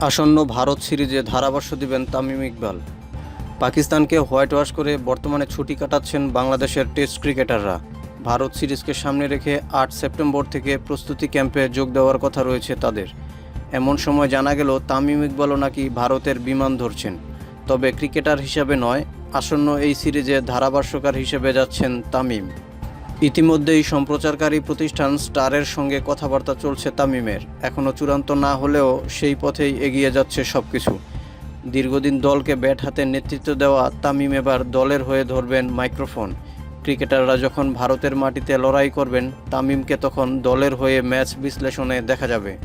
আসন্ন ভারত সিরিজে ধারাভাষ্য দিবেন তামিম ইকবাল। পাকিস্তানকে হোয়াইট ওয়াশ করে বর্তমানে ছুটি কাটাচ্ছেন বাংলাদেশের টেস্ট ক্রিকেটাররা। ভারত সিরিজকে সামনে রেখে আট সেপ্টেম্বর থেকে প্রস্তুতি ক্যাম্পে যোগ দেওয়ার কথা রয়েছে তাদের। এমন সময় জানা গেল, তামিম ইকবালও নাকি ভারতের বিমান ধরছেন। তবে ক্রিকেটার হিসাবে নয়, আসন্ন এই সিরিজে ধারাভাষ্যকার হিসেবে যাচ্ছেন তামিম। ইতিমধ্যেই সম্প্রচারকারী প্রতিষ্ঠান স্টারের সঙ্গে কথাবার্তা চলছে তামিমের। এখনও চূড়ান্ত না হলেও সেই পথেই এগিয়ে যাচ্ছে সব কিছু দীর্ঘদিন দলকে ব্যাট হাতে নেতৃত্ব দেওয়া তামিম এবার দলের হয়ে ধরবেন মাইক্রোফোন। ক্রিকেটাররা যখন ভারতের মাটিতে লড়াই করবেন, তামিমকে তখন দলের হয়ে ম্যাচ বিশ্লেষণে দেখা যাবে।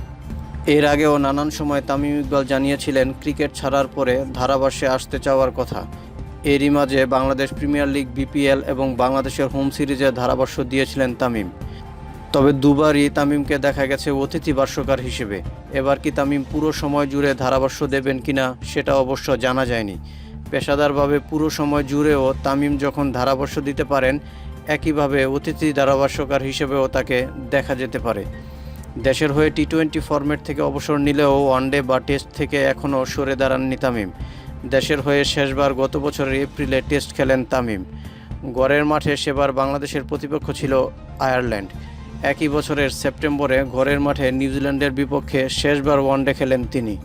এর আগেও নানান সময় তামিম ইকবাল জানিয়েছিলেন, ক্রিকেট ছাড়ার পরে ধারাবাসে আসতে চাওয়ার কথা। এরই মাঝে বাংলাদেশ প্রিমিয়ার লিগ, বিপিএল এবং বাংলাদেশের হোম সিরিজে ধারাভাষ্য দিয়েছিলেন তামিম। তবে দুবারই তামিমকে দেখা গেছে অতিথি ভাষ্যকার হিসেবে। এবার কি তামিম পুরো সময় জুড়ে ধারাভাষ্য দেবেন কিনা সেটা অবশ্য জানা যায়নি। পেশাদারভাবে পুরো সময় জুড়েও তামিম যখন ধারাভাষ্য দিতে পারেন, একইভাবে অতিথি ধারাভাষ্যকার হিসেবেও তাকে দেখা যেতে পারে। দেশের হয়ে টি টোয়েন্টি ফরম্যাট থেকে অবসর নিলেও ওয়ানডে বা টেস্ট থেকে এখনও সরে দাঁড়াননি তামিম। দেশের হয়ে শেষবার গত বছরের এপ্রিলে টেস্ট খেলেন তামিম। গড়ের মাঠে সেবার বাংলাদেশের প্রতিপক্ষ ছিল আয়ারল্যান্ড। একই বছরের সেপ্টেম্বরে ঘরের মাঠে নিউজিল্যান্ডের বিপক্ষে শেষবার ওয়ানডে খেলেন তিনি।